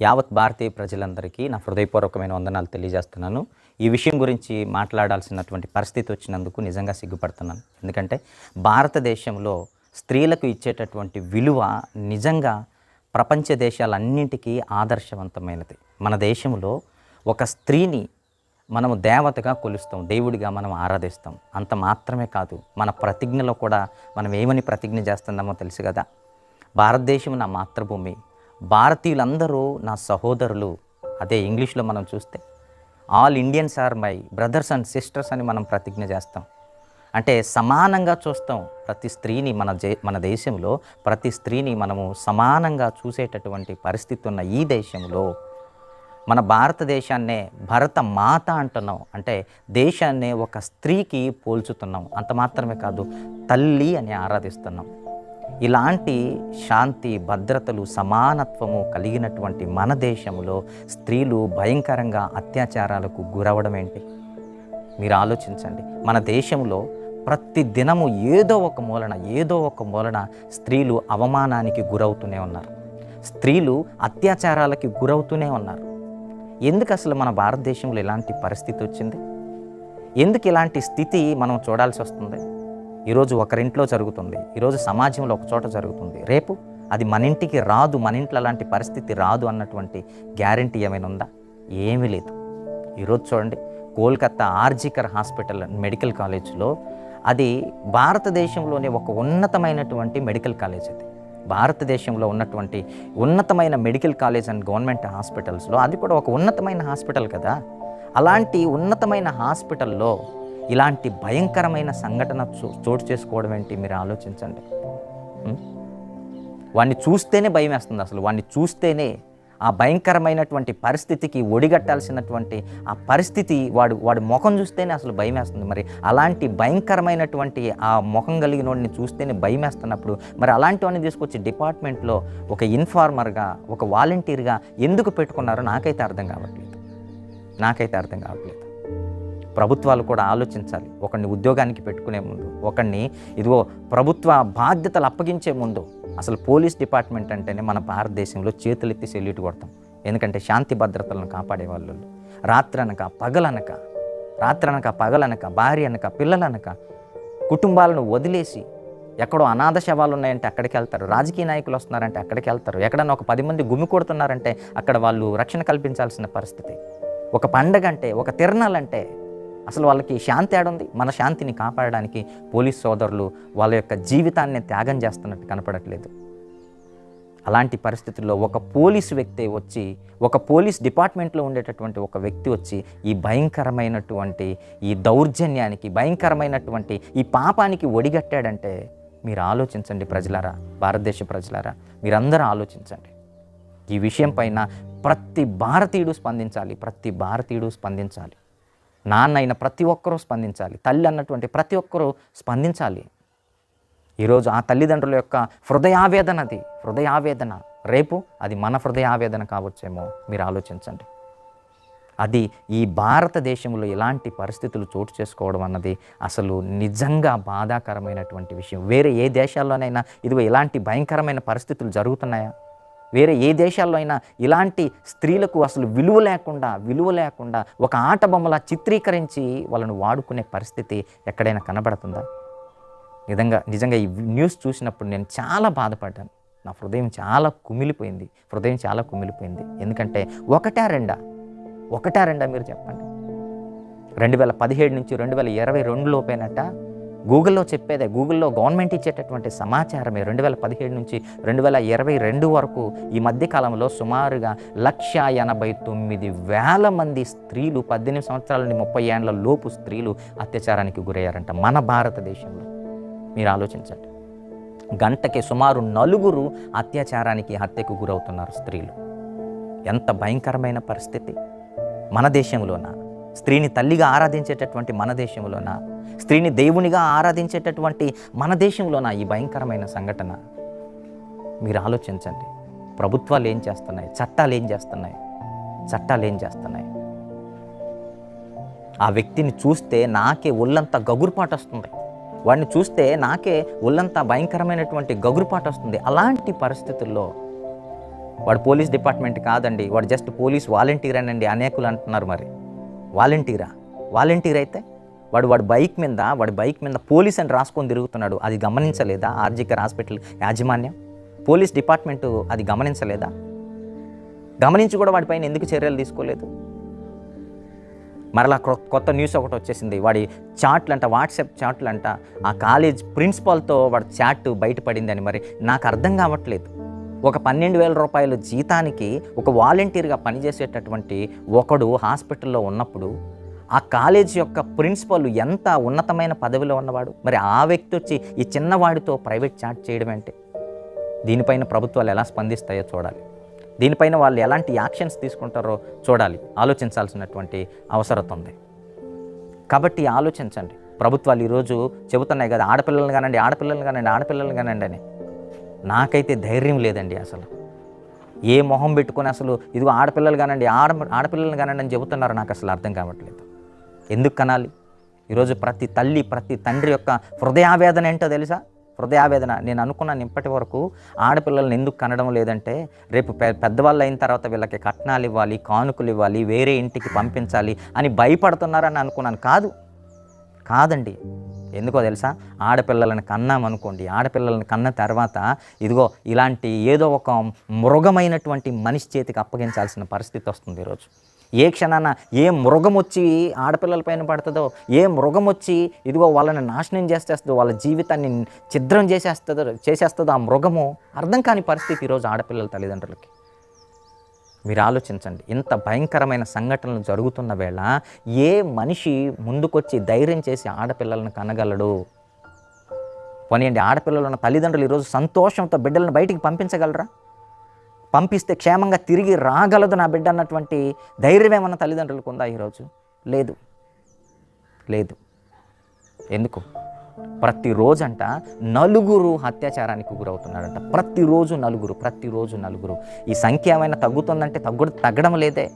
యావత్ భారతీయ ప్రజలందరికీ నా హృదయపూర్వకమైన వందనాలు తెలియజేస్తున్నాను. ఈ విషయం గురించి మాట్లాడాల్సినటువంటి పరిస్థితి వచ్చినందుకు నిజంగా సిగ్గుపడుతున్నాను. ఎందుకంటే భారతదేశంలో స్త్రీలకు ఇచ్చేటటువంటి విలువ నిజంగా ప్రపంచ దేశాలన్నింటికీ ఆదర్శవంతమైనది. మన దేశంలో ఒక స్త్రీని మనము దేవతగా కొలుస్తాం దేవుడిగా మనం ఆరాధిస్తాం. అంత మాత్రమే కాదు మన ప్రతిజ్ఞలో కూడా మనం ఏమని ప్రతిజ్ఞ చేస్తున్నామో తెలుసు కదా. భారతదేశం నా మాతృభూమి. భారతీయులందరూ నా సహోదరులు. అదే ఇంగ్లీష్లో మనం చూస్తే all Indians are my brothers and sisters అని మనం ప్రతిజ్ఞ చేస్తాం. అంటే సమానంగా చూస్తాం ప్రతి స్త్రీని మన మన దేశంలో ప్రతి స్త్రీని మనము సమానంగా చూసేటటువంటి పరిస్థితి ఉన్న ఈ దేశంలో మన భారతదేశాన్నే భరత మాత అంటున్నాం. అంటే దేశాన్నే ఒక స్త్రీకి పోల్చుతున్నాం. అంత మాత్రమే కాదు తల్లి అని ఆరాధిస్తున్నాం. ఇలాంటి శాంతి భద్రతలు సమానత్వము కలిగినటువంటి మన దేశంలో స్త్రీలు భయంకరంగా అత్యాచారాలకు గురవడం ఏంటి? మీరు ఆలోచించండి. మన దేశంలో ప్రతి దినము ఏదో ఒక మూలన ఏదో ఒక మూలన స్త్రీలు అవమానానికి గురవుతూనే ఉన్నారు. స్త్రీలు అత్యాచారాలకి గురవుతూనే ఉన్నారు. ఎందుకు అసలు మన భారతదేశంలో ఇలాంటి పరిస్థితి వచ్చింది? ఎందుకు ఇలాంటి స్థితి మనం చూడాల్సి వస్తుంది? ఈరోజు ఒకరింట్లో జరుగుతుంది. ఈరోజు సమాజంలో ఒక చోట జరుగుతుంది. రేపు అది మన ఇంటికి రాదు మన ఇంట్లో అలాంటి పరిస్థితి రాదు అన్నటువంటి గ్యారంటీ ఏమైనా ఉందా? ఏమీ లేదు. ఈరోజు చూడండి కోల్కత్తా ఆర్జికర్ హాస్పిటల్ మెడికల్ కాలేజ్లో అది భారతదేశంలోనే ఒక ఉన్నతమైనటువంటి మెడికల్ కాలేజ్ అది. భారతదేశంలో ఉన్నటువంటి ఉన్నతమైన మెడికల్ కాలేజ్ అండ్ గవర్నమెంట్ హాస్పిటల్స్లో అది కూడా ఒక ఉన్నతమైన హాస్పిటల్ కదా. అలాంటి ఉన్నతమైన హాస్పిటల్లో ఇలాంటి భయంకరమైన సంఘటన చో- చోటు చేసుకోవడం ఏంటి మీరు ఆలోచించండి. వాడిని చూస్తేనే భయం వేస్తుంది అసలు. వాడిని చూస్తేనే ఆ భయంకరమైనటువంటి పరిస్థితికి ఒడిగట్టాల్సినటువంటి ఆ పరిస్థితి వాడు వాడి ముఖం చూస్తేనే అసలు భయం వేస్తుంది. మరి అలాంటి భయంకరమైనటువంటి ఆ ముఖం కలిగిన వాడిని చూస్తేనే భయం వేస్తున్నప్పుడు మరి అలాంటి వాడిని తీసుకొచ్చి డిపార్ట్మెంట్లో ఒక ఇన్ఫార్మర్గా ఒక వాలంటీర్గా ఎందుకు పెట్టుకున్నారో నాకైతే అర్థం కావట్లేదు. నాకైతే అర్థం కావట్లేదు. ప్రభుత్వాలు కూడా ఆలోచించాలి. ఒకరిని ఉద్యోగానికి పెట్టుకునే ముందు ఒకరిని ఇదిగో ప్రభుత్వ బాధ్యతలు అప్పగించే ముందు అసలు పోలీస్ డిపార్ట్మెంట్ అంటేనే మన భారతదేశంలో చేతులెత్తి సెల్యూట్ కొడతాం. ఎందుకంటే శాంతి భద్రతలను కాపాడే వాళ్ళు రాత్రనక పగలనక రాత్రనక పగలనక భార్య అనక పిల్లలనక కుటుంబాలను వదిలేసి ఎక్కడో అనాథ శవాలు ఉన్నాయంటే అక్కడికి వెళ్తారు. రాజకీయ నాయకులు వస్తున్నారంటే అక్కడికి వెళ్తారు. ఎక్కడన్నా ఒక పది మంది గుమి కొడుతున్నారంటే అక్కడ వాళ్ళు రక్షణ కల్పించాల్సిన పరిస్థితి. ఒక పండగ అంటే ఒక తిరణాలంటే అసలు వాళ్ళకి శాంతి ఏడుంది? మన శాంతిని కాపాడడానికి పోలీస్ సోదరులు వాళ్ళ యొక్క జీవితాన్ని త్యాగం చేస్తున్నట్టు కనపడట్లేదు. అలాంటి పరిస్థితుల్లో ఒక పోలీసు వ్యక్తి వచ్చి ఒక పోలీస్ డిపార్ట్మెంట్లో ఉండేటటువంటి ఒక వ్యక్తి వచ్చి ఈ భయంకరమైనటువంటి ఈ దౌర్జన్యానికి భయంకరమైనటువంటి ఈ పాపానికి ఒడిగట్టాడంటే మీరు ఆలోచించండి ప్రజలారా భారతదేశ ప్రజలారా. మీరందరూ ఆలోచించండి. ఈ విషయం పైన ప్రతి భారతీయుడు స్పందించాలి ప్రతి భారతీయుడు స్పందించాలి. నాన్న అయిన ప్రతి ఒక్కరూ స్పందించాలి. తల్లి అన్నటువంటి ప్రతి ఒక్కరూ స్పందించాలి. ఈరోజు ఆ తల్లిదండ్రుల యొక్క హృదయావేదన అది. హృదయావేదన. రేపు అది మన హృదయావేదన కావచ్చేమో మీరు ఆలోచించండి. అది ఈ భారతదేశంలో ఎలాంటి పరిస్థితులు చోటు చేసుకోవడం అన్నది అసలు నిజంగా బాధాకరమైనటువంటి విషయం. వేరే ఏ దేశాల్లోనైనా ఇదిగో ఇలాంటి భయంకరమైన పరిస్థితులు జరుగుతున్నాయా? వేరే ఏ దేశాల్లో అయినా ఇలాంటి స్త్రీలకు అసలు విలువ లేకుండా విలువ లేకుండా ఒక ఆట బొమ్మలా చిత్రీకరించి వాళ్ళను వాడుకునే పరిస్థితి ఎక్కడైనా కనబడుతుందా? నిజంగా నిజంగా ఈ న్యూస్ చూసినప్పుడు నేను చాలా బాధపడ్డాను. నా హృదయం చాలా కుమిలిపోయింది. హృదయం చాలా కుమిలిపోయింది. ఎందుకంటే ఒకటా రెండా? ఒకటా రెండా మీరు చెప్పండి. రెండు వేల పదిహేడు నుంచి రెండు వేల ఇరవై రెండు గూగుల్లో చెప్పేదే గూగుల్లో గవర్నమెంట్ ఇచ్చేటటువంటి సమాచారమే రెండు వేల పదిహేడు నుంచి రెండు వేల ఇరవై రెండు వరకు ఈ మధ్య కాలంలో సుమారుగా లక్ష ఎనభై తొమ్మిది వేల మంది స్త్రీలు పద్దెనిమిది సంవత్సరాల నుండి ముప్పై ఏళ్ళ లోపు స్త్రీలు అత్యాచారానికి గురయ్యారంట మన భారతదేశంలో. మీరు ఆలోచించండి. గంటకి సుమారు నలుగురు అత్యాచారానికి హత్యకు గురవుతున్నారు స్త్రీలు. ఎంత భయంకరమైన పరిస్థితి. మన దేశంలోన? స్త్రీని తల్లిగా ఆరాధించేటటువంటి మన దేశంలోన? స్త్రీని దేవునిగా ఆరాధించేటటువంటి మన దేశంలోన ఈ భయంకరమైన సంఘటన. మీరు ఆలోచించండి. ప్రభుత్వాలు ఏం చేస్తున్నాయి? చట్టాలు ఏం చేస్తున్నాయి? చట్టాలు ఏం చేస్తున్నాయి? ఆ వ్యక్తిని చూస్తే నాకే ఒళ్ళంతా గగురుపాటు వస్తుంది. వాడిని చూస్తే నాకే ఒళ్ళంతా భయంకరమైనటువంటి గగురుపాటు వస్తుంది. అలాంటి పరిస్థితుల్లో వాడు పోలీస్ డిపార్ట్మెంట్ కాదండి. వాడు జస్ట్ పోలీస్ వాలంటీర్ అనండి అనేకులు అంటున్నారు మరి. వాలంటీరా? వాలంటీర్ అయితే వాడు వాడి బైక్ మీద వాడి బైక్ మీద పోలీస్ అని రాసుకొని తిరుగుతున్నాడు. అది గమనించలేదా? ఆర్జికర్ హాస్పిటల్ యాజమాన్యం? పోలీస్ డిపార్ట్మెంట్ అది గమనించలేదా? గమనించి కూడా వాడిపైన ఎందుకు చర్యలు తీసుకోలేదు? మరలా కొత్త న్యూస్ ఒకటి వచ్చేసింది. వాడి చాట్లు అంట వాట్సాప్ చాట్లు అంట ఆ కాలేజ్ ప్రిన్సిపాల్తో వాడి చాట్ బయటపడిందని మరి నాకు అర్థం కావట్లేదు. ఒక పన్నెండు వేల రూపాయల జీతానికి ఒక వాలంటీర్గా పనిచేసేటటువంటి ఒకడు హాస్పిటల్లో ఉన్నప్పుడు ఆ కాలేజ్ యొక్క ప్రిన్సిపల్ ఎంత ఉన్నతమైన పదవిలో ఉన్నవాడు? మరి ఆ వ్యక్తి వచ్చి ఈ చిన్నవాడితో ప్రైవేట్ చాట్ చేయడం అంటే దీనిపైన ప్రభుత్వాలు ఎలా స్పందిస్తాయో చూడాలి. దీనిపైన వాళ్ళు ఎలాంటి యాక్షన్స్ తీసుకుంటారో చూడాలి. ఆలోచించాల్సినటువంటి అవసరం ఉంది. కాబట్టి ఆలోచించండి. ప్రభుత్వాలు ఈరోజు చెబుతున్నాయి కదా ఆడపిల్లలు కానండి ఆడపిల్లలు కానండి ఆడపిల్లలు కానండి అని. నాకైతే ధైర్యం లేదండి అసలు. ఏ మొహం పెట్టుకొని అసలు ఇదిగో ఆడపిల్లలు కానండి ఆడ ఆడపిల్లలు కానండి అని చెబుతున్నారు నాకు అసలు అర్థం కావట్లేదు. ఎందుకు కనాలి? ఈరోజు ప్రతి తల్లి ప్రతి తండ్రి యొక్క హృదయావేదన ఏంటో తెలుసా? హృదయావేదన. నేను అనుకున్నాను ఇప్పటి వరకు ఆడపిల్లల్ని ఎందుకు కనడం లేదంటే రేపు పె పెద్దవాళ్ళు అయిన తర్వాత వీళ్ళకి కట్నాలు ఇవ్వాలి కానుకలు ఇవ్వాలి వేరే ఇంటికి పంపించాలి అని భయపడుతున్నారని అనుకున్నాను. కాదు. కాదండి. ఎందుకో తెలుసా? ఆడపిల్లలను కన్నాం అనుకోండి. ఆడపిల్లలను కన్న తర్వాత ఇదిగో ఇలాంటి ఏదో ఒక మృగమైనటువంటి మనిషి చేతికి అప్పగించాల్సిన పరిస్థితి వస్తుంది ఈరోజు. ఏ క్షణాన ఏ మృగం వచ్చి ఆడపిల్లల పైన పడుతుందో ఏ మృగం వచ్చి ఇదిగో వాళ్ళని నాశనం చేసేస్తుందో వాళ్ళ జీవితాన్ని ఛిద్రం చేసేస్తుందో చేసేస్తుందో ఆ మృగము అర్థం కాని పరిస్థితి ఈరోజు ఆడపిల్లల తల్లిదండ్రులకి. మీరు ఆలోచించండి ఇంత భయంకరమైన సంఘటనలు జరుగుతున్న వేళ ఏ మనిషి ముందుకొచ్చి ధైర్యం చేసి ఆడపిల్లలను కనగలడు? పోనీయండి ఆడపిల్లలు ఉన్న తల్లిదండ్రులు ఈరోజు సంతోషంతో బిడ్డలను బయటికి పంపించగలరా? పంపిస్తే క్షేమంగా తిరిగి రాగలదు నా బిడ్డ అన్నటువంటి ధైర్యం ఏమన్నా తల్లిదండ్రులకు ఉందా ఈరోజు? లేదు. లేదు. ఎందుకు? ప్రతిరోజంట నలుగురు అత్యాచారానికి గురవుతున్నారంట. ప్రతిరోజు నలుగురు ప్రతిరోజు నలుగురు. ఈ సంఖ్య ఏమైనా తగ్గుతుందంటే తగ్గు తగ్గడం లేదే.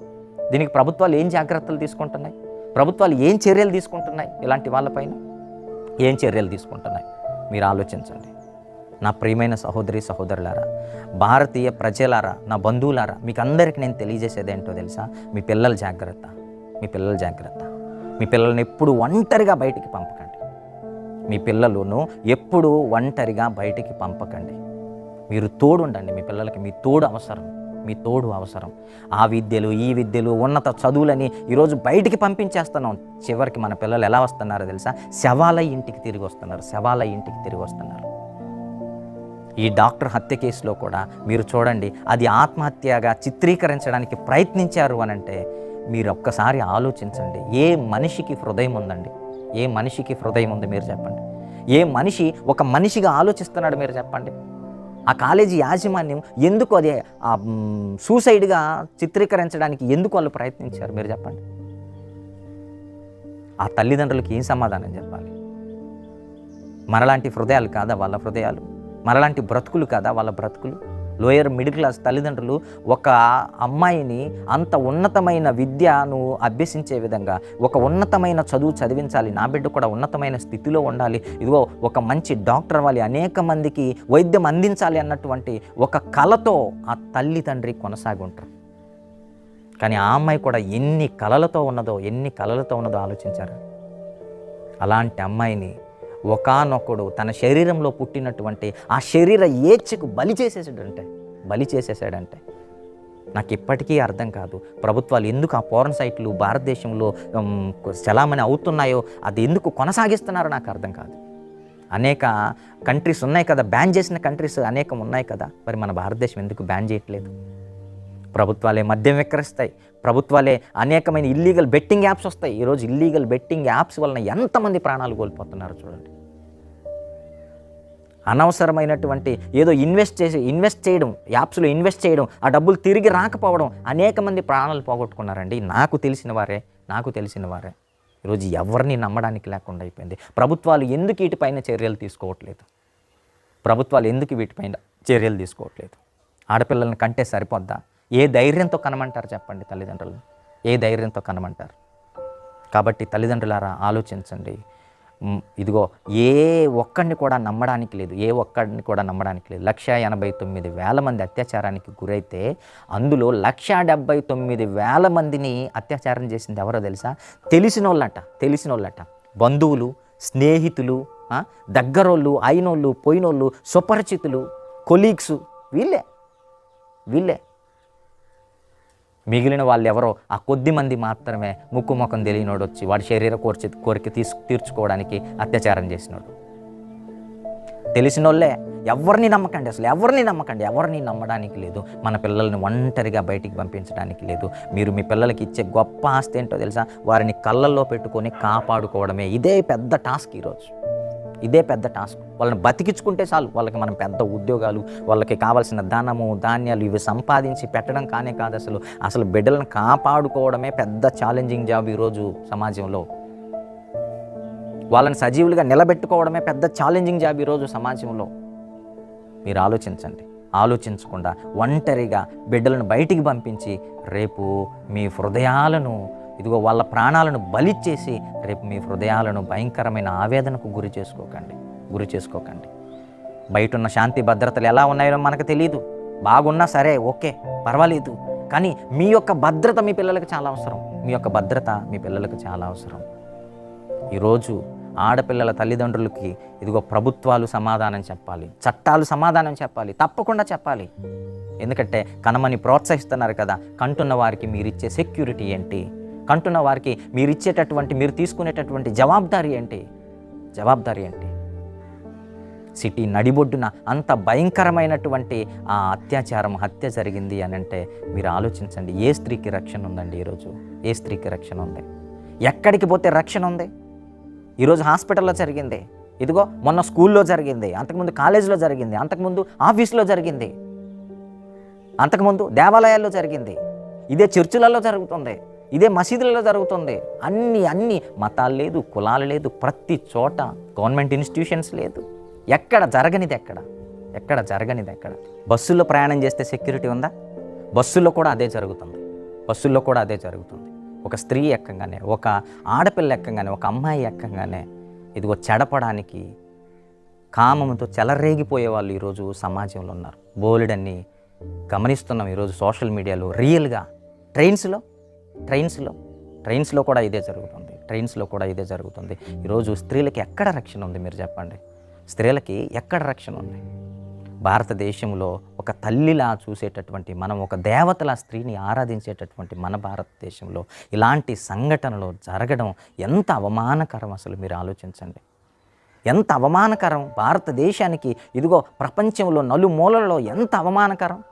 దీనికి ప్రభుత్వాలు ఏం జాగ్రత్తలు తీసుకుంటున్నాయి? ప్రభుత్వాలు ఏం చర్యలు తీసుకుంటున్నాయి ఇలాంటి వాళ్ళపైన ఏం చర్యలు తీసుకుంటున్నాయి? మీరు ఆలోచించండి. నా ప్రియమైన సహోదరి సహోదరులారా భారతీయ ప్రజలారా నా బంధువులారా మీకు అందరికీ నేను తెలియజేసేది ఏంటో తెలుసా? మీ పిల్లల జాగ్రత్త మీ పిల్లల జాగ్రత్త. మీ పిల్లల్ని ఎప్పుడు ఒంటరిగా బయటికి పంపకండి. మీ పిల్లలను ఎప్పుడు ఒంటరిగా బయటికి పంపకండి. మీరు తోడు ఉండండి మీ పిల్లలకి మీ తోడు అవసరం మీ తోడు అవసరం. ఆ విద్యలు ఈ విద్యలు ఉన్నత చదువులని ఈరోజు బయటికి పంపించేస్తున్నాం. చివరికి మన పిల్లలు ఎలా వస్తున్నారో తెలుసా? శవాల ఇంటికి తిరిగి వస్తున్నారు శవాల ఇంటికి తిరిగి వస్తున్నారు. ఈ డాక్టర్ హత్య కేసులో కూడా మీరు చూడండి అది ఆత్మహత్యగా చిత్రీకరించడానికి ప్రయత్నించారు అని అంటే మీరు ఒక్కసారి ఆలోచించండి ఏ మనిషికి హృదయం ఉందండి? ఏ మనిషికి హృదయం ఉంది మీరు చెప్పండి. ఏ మనిషి ఒక మనిషిగా ఆలోచిస్తున్నాడు మీరు చెప్పండి. ఆ కాలేజీ యాజమాన్యం ఎందుకు అది ఆ, సూసైడ్గా చిత్రీకరించడానికి ఎందుకు వాళ్ళు ప్రయత్నించారు మీరు చెప్పండి. ఆ తల్లిదండ్రులకి ఏం సమాధానం చెప్పాలి? మనలాంటి హృదయాలు కాదా వాళ్ళ హృదయాలు? మనలాంటి బ్రతుకులు కదా వాళ్ళ బ్రతుకులు? లోయర్ మిడిల్ క్లాస్ తల్లిదండ్రులు ఒక అమ్మాయిని అంత ఉన్నతమైన విద్యను అభ్యసించే విధంగా ఒక ఉన్నతమైన చదువు చదివించాలి నా బిడ్డ కూడా ఉన్నతమైన స్థితిలో ఉండాలి ఇదిగో ఒక మంచి డాక్టర్ అవ్వాలి అనేక మందికి వైద్యం అందించాలి అన్నటువంటి ఒక కళతో ఆ తల్లి తండ్రి కొనసాగి ఉంటారు కానీ ఆ అమ్మాయి కూడా ఎన్ని కళలతో ఉన్నదో ఎన్ని కళలతో ఉన్నదో ఆలోచించారు. అలాంటి అమ్మాయిని ఒకనొకడు తన శరీరంలో పుట్టినటువంటి ఆ శరీర ఏచ్ఛకు బలి చేసేసాడంటే బలి చేసేసాడంటే నాకు ఇప్పటికీ అర్థం కాదు. ప్రభుత్వాలు ఎందుకు ఆ పోరన్ సైట్లు భారతదేశంలో చలామణి అవుతున్నాయో అది ఎందుకు కొనసాగిస్తున్నారో నాకు అర్థం కాదు. అనేక కంట్రీస్ ఉన్నాయి కదా బ్యాన్ చేసిన కంట్రీస్ అనేకం ఉన్నాయి కదా మరి మన భారతదేశం ఎందుకు బ్యాన్ చేయట్లేదు? ప్రభుత్వాలే మద్యం విక్రయిస్తాయి ప్రభుత్వాలే అనేకమైన ఇల్లీగల్ బెట్టింగ్ యాప్స్ వస్తాయి. ఈరోజు ఇల్లీగల్ బెట్టింగ్ యాప్స్ వలన ఎంతమంది ప్రాణాలు కోల్పోతున్నారు చూడండి. అనవసరమైనటువంటి ఏదో ఇన్వెస్ట్ చేసి ఇన్వెస్ట్ చేయడం యాప్స్లో ఇన్వెస్ట్ చేయడం ఆ డబ్బులు తిరిగి రాకపోవడం అనేక మంది ప్రాణాలు పోగొట్టుకున్నారండి. నాకు తెలిసిన వారే నాకు తెలిసిన వారే. ఈరోజు ఎవరిని నమ్మడానికి లేకుండా అయిపోయింది. ప్రభుత్వాలు ఎందుకు వీటిపైన చర్యలు తీసుకోవట్లేదు? ప్రభుత్వాలు ఎందుకు వీటిపైన చర్యలు తీసుకోవట్లేదు? ఆడపిల్లల్ని కంటే సరిపోద్దా? ఏ ధైర్యంతో కనమంటారు చెప్పండి తల్లిదండ్రులు? ఏ ధైర్యంతో కనమంటారు? కాబట్టి తల్లిదండ్రులారా ఆలోచించండి. ఇదిగో ఏ ఒక్కడిని కూడా నమ్మడానికి లేదు. ఏ ఒక్కడిని కూడా నమ్మడానికి లేదు. లక్ష ఎనభై తొమ్మిది వేల మంది అత్యాచారానికి గురైతే అందులో లక్ష డెబ్బై తొమ్మిది వేల మందిని అత్యాచారం చేసింది ఎవరో తెలుసా? తెలిసిన వాళ్ళట తెలిసిన వాళ్ళట బంధువులు స్నేహితులు దగ్గరోళ్ళు అయినోళ్ళు పోయినోళ్ళు సుపరిచితులు కొలీగ్స్ వీళ్ళే. వీళ్ళే. మిగిలిన వాళ్ళు ఎవరో ఆ కొద్ది మంది మాత్రమే ముక్కు ముఖం తెలియనోడు వచ్చి వాడి శరీర కోర్చి కోరిక తీసు తీర్చుకోవడానికి అత్యాచారం చేసినాడు. తెలిసినోళ్ళే ఎవరిని నమ్మకండి అసలు ఎవరిని నమ్మకండి ఎవరిని నమ్మడానికి లేదు. మన పిల్లల్ని ఒంటరిగా బయటికి పంపించడానికి లేదు. మీరు మీ పిల్లలకి ఇచ్చే గొప్ప ఆస్తి ఏంటో తెలుసా? వారిని కళ్ళల్లో పెట్టుకొని కాపాడుకోవడమే ఇదే పెద్ద టాస్క్ ఈరోజు. ఇదే పెద్ద టాస్క్. వాళ్ళని బతికించుకుంటే చాలు. వాళ్ళకి మనం పెద్ద ఉద్యోగాలు వాళ్ళకి కావాల్సిన ధనము ధాన్యాలు ఇవి సంపాదించి పెట్టడం కానే కాదు అసలు. అసలు బిడ్డలను కాపాడుకోవడమే పెద్ద ఛాలెంజింగ్ జాబ్ ఈరోజు సమాజంలో. వాళ్ళని సజీవులుగా నిలబెట్టుకోవడమే పెద్ద ఛాలెంజింగ్ జాబ్ ఈరోజు సమాజంలో. మీరు ఆలోచించండి. ఆలోచించకుండా ఒంటరిగా బిడ్డలను బయటికి పంపించి రేపు మీ హృదయాలను ఇదిగో వాళ్ళ ప్రాణాలను బలిచ్చేసి రేపు మీ హృదయాలను భయంకరమైన ఆవేదనకు గురి చేసుకోకండి గురి చేసుకోకండి. బయట ఉన్న శాంతి భద్రతలు ఎలా ఉన్నాయో మనకు తెలియదు బాగున్నా సరే ఓకే పర్వాలేదు. కానీ మీ యొక్క భద్రత మీ పిల్లలకు చాలా అవసరం. మీ యొక్క భద్రత మీ పిల్లలకు చాలా అవసరం. ఈరోజు ఆడపిల్లల తల్లిదండ్రులకి ఇదిగో ప్రభుత్వాలు సమాధానం చెప్పాలి చట్టాలు సమాధానం చెప్పాలి తప్పకుండా చెప్పాలి. ఎందుకంటే కనమని ప్రోత్సహిస్తున్నారు కదా కంటున్న వారికి మీరు ఇచ్చే సెక్యూరిటీ ఏంటి? కంటున్న వారికి మీరు ఇచ్చేటటువంటి మీరు తీసుకునేటటువంటి జవాబుదారీ ఏంటి? జవాబుదారీ ఏంటి? సిటీ నడిబొడ్డున అంత భయంకరమైనటువంటి ఆ అత్యాచారం హత్య జరిగింది అని అంటే మీరు ఆలోచించండి. ఏ స్త్రీకి రక్షణ ఉందండి ఈరోజు? ఏ స్త్రీకి రక్షణ ఉంది? ఎక్కడికి పోతే రక్షణ ఉంది? ఈరోజు హాస్పిటల్లో జరిగింది. ఇదిగో మొన్న స్కూల్లో జరిగింది. అంతకుముందు కాలేజీలో జరిగింది. అంతకుముందు ఆఫీసులో జరిగింది. అంతకుముందు దేవాలయాల్లో జరిగింది. ఇదే చర్చిలలో జరుగుతుంది. ఇదే మసీదులలో జరుగుతుంది. అన్ని అన్ని మతాలు లేదు కులాలు లేదు ప్రతి చోట గవర్నమెంట్ ఇన్స్టిట్యూషన్స్ లేదు. ఎక్కడ జరగనిది ఎక్కడ? ఎక్కడ జరగనిది ఎక్కడ? బస్సుల్లో ప్రయాణం చేస్తే సెక్యూరిటీ ఉందా? బస్సుల్లో కూడా అదే జరుగుతుంది. బస్సుల్లో కూడా అదే జరుగుతుంది. ఒక స్త్రీ ఎక్కంగానే ఒక ఆడపిల్ల ఎక్కంగానే ఒక అమ్మాయి ఎక్కంగానే ఇదిగో చెడపడానికి కామంతో చెలరేగిపోయే వాళ్ళు ఈరోజు సమాజంలో ఉన్నారు. బోలెడన్ని గమనిస్తున్నాం ఈరోజు సోషల్ మీడియాలో రియల్గా. ట్రైన్స్లో ట్రైన్స్లో ట్రైన్స్లో కూడా ఇదే జరుగుతుంది ట్రైన్స్లో కూడా ఇదే జరుగుతుంది. ఈరోజు స్త్రీలకి ఎక్కడ రక్షణ ఉంది మీరు చెప్పండి? స్త్రీలకి ఎక్కడ రక్షణ ఉంది? భారతదేశంలో ఒక తల్లిలా చూసేటటువంటి మనం ఒక దేవతలా స్త్రీని ఆరాధించేటటువంటి మన భారతదేశంలో ఇలాంటి సంఘటనలు జరగడం ఎంత అవమానకరం అసలు మీరు ఆలోచించండి. ఎంత అవమానకరం భారతదేశానికి ఇదిగో ప్రపంచంలో నలుమూలలలో ఎంత అవమానకరం.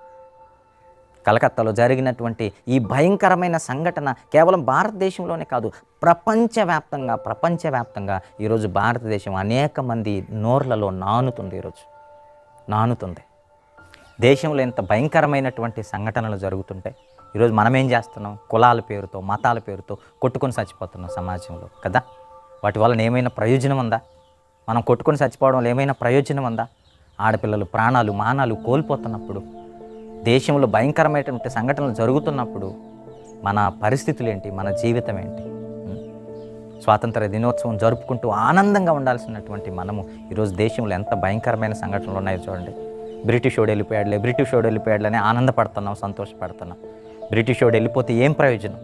కలకత్తాలో జరిగినటువంటి ఈ భయంకరమైన సంఘటన కేవలం భారతదేశంలోనే కాదు ప్రపంచవ్యాప్తంగా ప్రపంచవ్యాప్తంగా ఈరోజు భారతదేశం అనేక మంది నోర్లలో నానుతుంది ఈరోజు నానుతుంది. దేశంలో ఇంత భయంకరమైనటువంటి సంఘటనలు జరుగుతుంటాయి ఈరోజు మనం ఏం చేస్తున్నాం? కులాల పేరుతో మతాల పేరుతో కొట్టుకొని చచ్చిపోతున్నాం సమాజంలో కదా? వాటి వలన ఏమైనా ప్రయోజనం ఉందా? మనం కొట్టుకొని చచ్చిపోవడం వల్ల ఏమైనా ప్రయోజనం ఉందా? ఆడపిల్లలు ప్రాణాలు మానాలు కోల్పోతున్నప్పుడు దేశంలో భయంకరమైనటువంటి సంఘటనలు జరుగుతున్నప్పుడు మన పరిస్థితులు ఏంటి మన జీవితం ఏంటి? స్వాతంత్ర దినోత్సవం జరుపుకుంటూ ఆనందంగా ఉండాల్సినటువంటి మనము ఈరోజు దేశంలో ఎంత భయంకరమైన సంఘటనలు ఉన్నాయో చూడండి. బ్రిటిష్ వాడు వెళ్ళిపోయాడులే బ్రిటిష్ వాడు వెళ్ళిపోయాడులనే ఆనందపడుతున్నాం సంతోషపడుతున్నాం. బ్రిటిష్ వాడు వెళ్ళిపోతే ఏం ప్రయోజనం?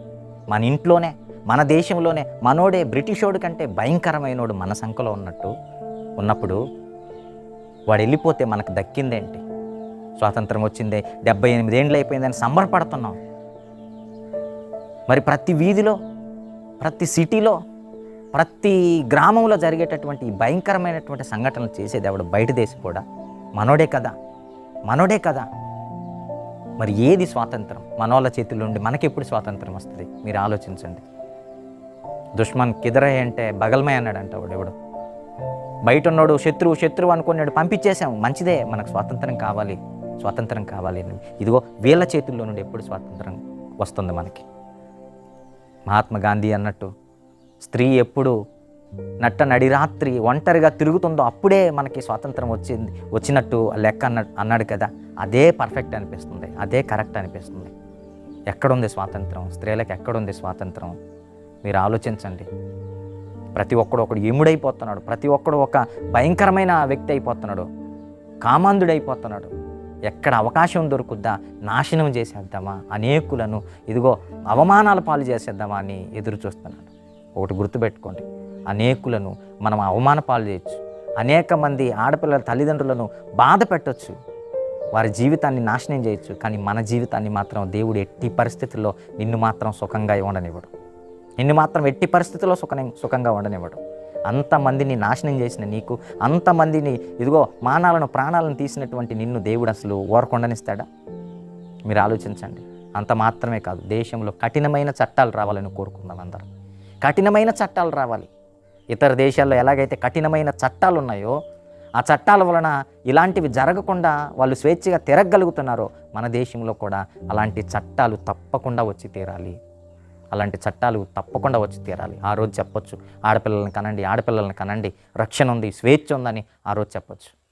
మన ఇంట్లోనే మన దేశంలోనే మనోడే బ్రిటిషోడు కంటే భయంకరమైనోడు మన సంఖలో ఉన్నట్టు ఉన్నప్పుడు వాడు వెళ్ళిపోతే మనకు దక్కిందేంటి? స్వాతంత్రం వచ్చింది డెబ్బై ఎనిమిది ఏండ్లు అయిపోయిందని సంబరపడుతున్నాం. మరి ప్రతి వీధిలో ప్రతి సిటీలో ప్రతి గ్రామంలో జరిగేటటువంటి భయంకరమైనటువంటి సంఘటనలు చేసేది ఎవడు? బయట దేశం కూడా. మనోడే కదా. మనోడే కదా. మరి ఏది స్వాతంత్రం? మనోళ్ళ చేతుల్లో ఉండి మనకెప్పుడు స్వాతంత్రం వస్తుంది? మీరు ఆలోచించండి. దుష్మన్ కిదరై అంటే బగల్మై అన్నాడంట వాడు ఎవడు. బయట ఉన్నాడు శత్రువు శత్రువు అనుకున్నాడు పంపించేసాం మంచిదే మనకు స్వాతంత్రం కావాలి. స్వాతంత్రం కావాలి అని. ఇదిగో వీళ్ళ చేతుల్లో నుండి ఎప్పుడు స్వాతంత్రం వస్తుంది మనకి? మహాత్మా గాంధీ అన్నట్టు స్త్రీ ఎప్పుడు నట్ట నడిరాత్రి ఒంటరిగా తిరుగుతుందో అప్పుడే మనకి స్వాతంత్రం వచ్చింది వచ్చినట్టు లెక్క అన్న అన్నాడు కదా. అదే పర్ఫెక్ట్ అనిపిస్తుంది అదే కరెక్ట్ అనిపిస్తుంది. ఎక్కడుంది స్వాతంత్రం? స్త్రీలకు ఎక్కడుంది స్వాతంత్రం? మీరు ఆలోచించండి. ప్రతి ఒక్కడు ఒకడు ఎముడైపోతున్నాడు ప్రతి ఒక్కడు ఒక భయంకరమైన వ్యక్తి అయిపోతున్నాడు కామాంధుడైపోతున్నాడు. ఎక్కడ అవకాశం దొరుకుద్దా? నాశనం చేసేద్దామా? అనేకులను ఇదిగో అవమానాల పాలు చేసేద్దామా అని ఎదురు చూస్తున్నాడు. ఒకటి గుర్తుపెట్టుకోండి. అనేకులను మనం అవమాన పాలు చేయొచ్చు. అనేక మంది ఆడపిల్లల తల్లిదండ్రులను బాధ పెట్టచ్చు. వారి జీవితాన్ని నాశనం చేయొచ్చు. కానీ మన జీవితాన్ని మాత్రం దేవుడు ఎట్టి పరిస్థితుల్లో నిన్ను మాత్రం సుఖంగా ఉండనివ్వడు నిన్ను మాత్రం ఎట్టి పరిస్థితుల్లో సుఖ సుఖంగా ఉండనివ్వడు. అంతమందిని నాశనం చేసిన నీకు అంతమందిని ఇదిగో మానాలను ప్రాణాలను తీసినటువంటి నిన్ను దేవుడు అసలు ఓరకుండనిస్తాడా మీరు ఆలోచించండి. అంత మాత్రమే కాదు దేశంలో కఠినమైన చట్టాలు రావాలని కోరుకుందాం అందరం. కఠినమైన చట్టాలు రావాలి. ఇతర దేశాల్లో ఎలాగైతే కఠినమైన చట్టాలు ఉన్నాయో ఆ చట్టాల వలన ఇలాంటివి జరగకుండా వాళ్ళు స్వేచ్ఛగా తిరగగలుగుతున్నారో మన దేశంలో కూడా అలాంటి చట్టాలు తప్పకుండా వచ్చి తీరాలి. అలాంటి చట్టాలు తప్పకుండా వచ్చి తీరాలి. ఆ రోజు చెప్పొచ్చు. ఆడపిల్లల్ని కనండి ఆడపిల్లల్ని కనండి. రక్షణ ఉంది స్వేచ్ఛ ఉందని ఆ రోజు చెప్పొచ్చు.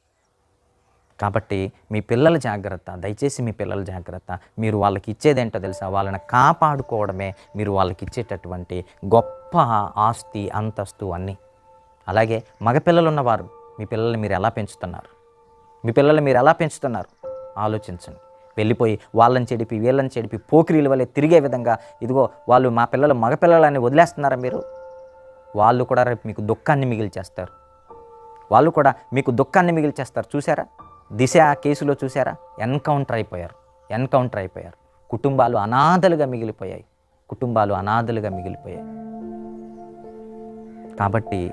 కాబట్టి మీ పిల్లల జాగ్రత్త దయచేసి మీ పిల్లల జాగ్రత్త. మీరు వాళ్ళకి ఇచ్చేదేంటో తెలుసా? వాళ్ళని కాపాడుకోవడమే మీరు వాళ్ళకి ఇచ్చేటటువంటి గొప్ప ఆస్తి అంతస్తు అన్నీ. అలాగే మగపిల్లలు ఉన్నవారు మీ పిల్లల్ని మీరు ఎలా పెంచుతున్నారు? మీ పిల్లల్ని మీరు ఎలా పెంచుతున్నారు? ఆలోచించండి. వెళ్ళిపోయి వాళ్ళని చెడిపి వీళ్ళని చెడిపి పోకిరీల వల్లే తిరిగే విధంగా ఇదిగో వాళ్ళు మా పిల్లలు మగపిల్లలని వదిలేస్తున్నారా మీరు? వాళ్ళు కూడా రేపు మీకు దుఃఖాన్ని మిగిల్చేస్తారు. వాళ్ళు కూడా మీకు దుఃఖాన్ని మిగిల్చేస్తారు. చూసారా దిశ కేసులో చూసారా ఎన్కౌంటర్ అయిపోయారు. ఎన్కౌంటర్ అయిపోయారు. కుటుంబాలు అనాథలుగా మిగిలిపోయాయి. కుటుంబాలు అనాథలుగా మిగిలిపోయాయి. కాబట్టి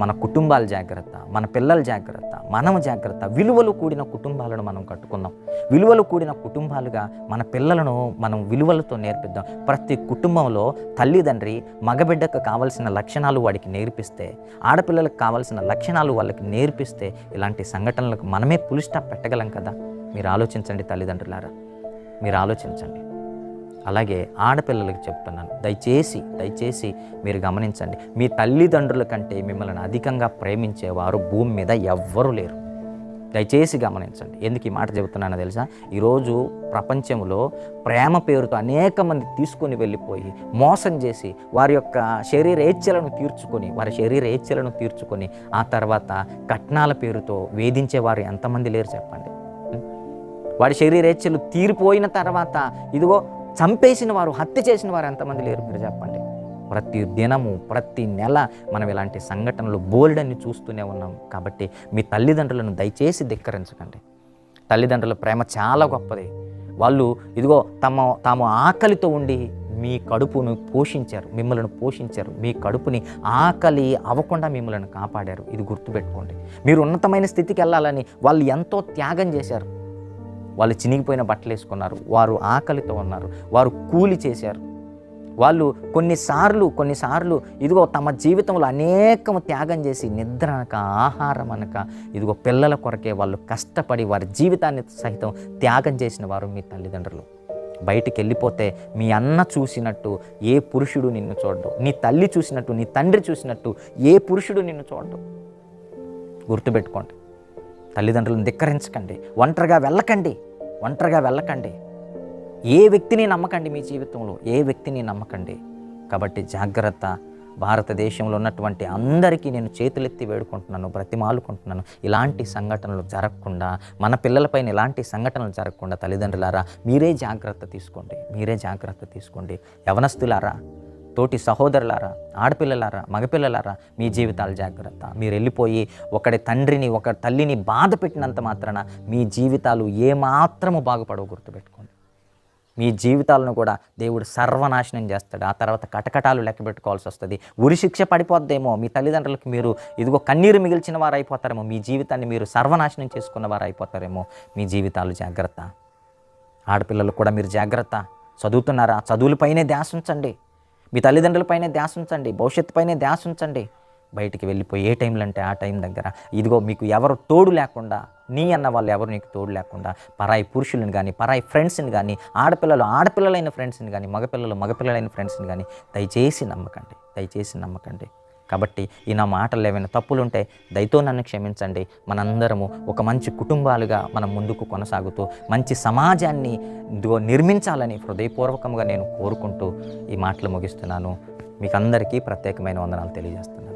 మన కుటుంబాలు జాగ్రత్త మన పిల్లల జాగ్రత్త మనం జాగ్రత్త. విలువలు కూడిన కుటుంబాలను మనం కట్టుకుందాం. విలువలు కూడిన కుటుంబాలుగా మన పిల్లలను మనం విలువలతో నేర్పిద్దాం. ప్రతి కుటుంబంలో తల్లిదండ్రి మగబిడ్డకు కావలసిన లక్షణాలు వాడికి నేర్పిస్తే ఆడపిల్లలకు కావలసిన లక్షణాలు వాళ్ళకి నేర్పిస్తే ఇలాంటి సంఘటనలకు మనమే పులిస్టాప్ పెట్టగలం కదా? మీరు ఆలోచించండి తల్లిదండ్రులారా. మీరు ఆలోచించండి. అలాగే ఆడపిల్లలకి చెప్తున్నాను. దయచేసి దయచేసి మీరు గమనించండి. మీ తల్లిదండ్రుల కంటే మిమ్మల్ని అధికంగా ప్రేమించేవారు భూమి మీద ఎవ్వరూ లేరు. దయచేసి గమనించండి. ఎందుకు ఈ మాట చెబుతున్నానో తెలుసా? ఈరోజు ప్రపంచంలో ప్రేమ పేరుతో అనేక మంది తీసుకొని వెళ్ళిపోయి మోసం చేసి వారి యొక్క శరీరేచ్ఛలను తీర్చుకొని వారి శరీరేచ్ఛలను తీర్చుకొని ఆ తర్వాత కట్నాల పేరుతో వేధించేవారు ఎంతమంది లేరు చెప్పండి. వాడి శరీరేచ్ఛలు తీరిపోయిన తర్వాత ఇదిగో చంపేసిన వారు హత్య చేసిన వారు ఎంతమంది లేరు మీరు చెప్పండి. ప్రతి దినము ప్రతి నెల మనం ఇలాంటి సంఘటనలు బోల్డన్ని చూస్తూనే ఉన్నాం. కాబట్టి మీ తల్లిదండ్రులను దయచేసి ధిక్కరించకండి. తల్లిదండ్రుల ప్రేమ చాలా గొప్పది. వాళ్ళు ఇదిగో తమ తాము ఆకలితో ఉండి మీ కడుపును పోషించారు మిమ్మల్ని పోషించారు. మీ కడుపుని ఆకలి అవ్వకుండా మిమ్మల్ని కాపాడారు. ఇది గుర్తుపెట్టుకోండి. మీరు ఉన్నతమైన స్థితికి వెళ్ళాలని వాళ్ళు ఎంతో త్యాగం చేశారు. వాళ్ళు చినిగిపోయిన బట్టలు వేసుకున్నారు వారు ఆకలితో ఉన్నారు వారు కూలి చేశారు. వాళ్ళు కొన్నిసార్లు కొన్నిసార్లు ఇదిగో తమ జీవితంలో అనేకం త్యాగం చేసి నిద్ర అనక ఆహారం అనక ఇదిగో పిల్లల కొరకే వాళ్ళు కష్టపడి వారి జీవితాన్ని సహితం త్యాగం చేసిన వారు మీ తల్లిదండ్రులు. బయటికి వెళ్ళిపోతే మీ అన్న చూసినట్టు ఏ పురుషుడు నిన్ను చూడడు. నీ తల్లి చూసినట్టు నీ తండ్రి చూసినట్టు ఏ పురుషుడు నిన్ను చూడడు. గుర్తుపెట్టుకోండి. తల్లిదండ్రులను ధిక్కరించకండి. ఒంటరిగా వెళ్ళకండి. ఒంటరిగా వెళ్ళకండి. ఏ వ్యక్తిని నమ్మకండి మీ జీవితంలో? ఏ వ్యక్తిని నమ్మకండి? కాబట్టి జాగ్రత్త. భారతదేశంలో ఉన్నటువంటి అందరికీ నేను చేతులెత్తి వేడుకుంటున్నాను బ్రతిమాలుకుంటున్నాను. ఇలాంటి సంఘటనలు జరగకుండా మన పిల్లలపైన ఇలాంటి సంఘటనలు జరగకుండా తల్లిదండ్రులారా మీరే జాగ్రత్త తీసుకోండి. మీరే జాగ్రత్త తీసుకోండి. యవనస్తులారా తోటి సహోదరులారా ఆడపిల్లలారా మగపిల్లలారా మీ జీవితాలు జాగ్రత్త. మీరు వెళ్ళిపోయి ఒకడి తండ్రిని ఒక తల్లిని బాధ పెట్టినంత మాత్రాన మీ జీవితాలు ఏమాత్రము బాగుపడవు గుర్తుపెట్టుకోండి. మీ జీవితాలను కూడా దేవుడు సర్వనాశనం చేస్తాడు. ఆ తర్వాత కటకటాలు లెక్క పెట్టుకోవాల్సి వస్తుంది. ఉరి శిక్ష పడిపోద్దేమో? మీ తల్లిదండ్రులకు మీరు ఇదిగో కన్నీరు మిగిల్చిన వారు అయిపోతారేమో మీ జీవితాన్ని మీరు సర్వనాశనం చేసుకున్న వారు అయిపోతారేమో మీ జీవితాలు జాగ్రత్త. ఆడపిల్లలు కూడా మీరు జాగ్రత్త. చదువుతున్నారా? చదువులపైనే ధ్యాస ఉంచండి. మీ తల్లిదండ్రులపైనే ధ్యాస ఉంచండి భవిష్యత్తుపైనే ధ్యాస ఉంచండి. బయటికి వెళ్ళిపోయి ఏ టైంలో అంటే ఆ టైం దగ్గర ఇదిగో మీకు ఎవరు తోడు లేకుండా నీ అన్న వాళ్ళు ఎవరు నీకు తోడు లేకుండా పరాయి పురుషులను కానీ పరాయి ఫ్రెండ్స్ని కానీ ఆడపిల్లలు ఆడపిల్లలైన ఫ్రెండ్స్ని కానీ మగపిల్లలు మగపిల్లలైన ఫ్రెండ్స్ని కానీ దయచేసి నమ్మకండి దయచేసి నమ్మకండి. కాబట్టి ఈ నా మాటలు ఏమైనా తప్పులు ఉంటే దయతో నన్ను క్షమించండి. మనందరము ఒక మంచి కుటుంబాలుగా మనం ముందుకు కొనసాగుతూ మంచి సమాజాన్ని నిర్మించాలని హృదయపూర్వకంగా నేను కోరుకుంటూ ఈ మాటలు ముగిస్తున్నాను. మీకు అందరికీ ప్రత్యేకమైన వందనాలు తెలియజేస్తున్నాను.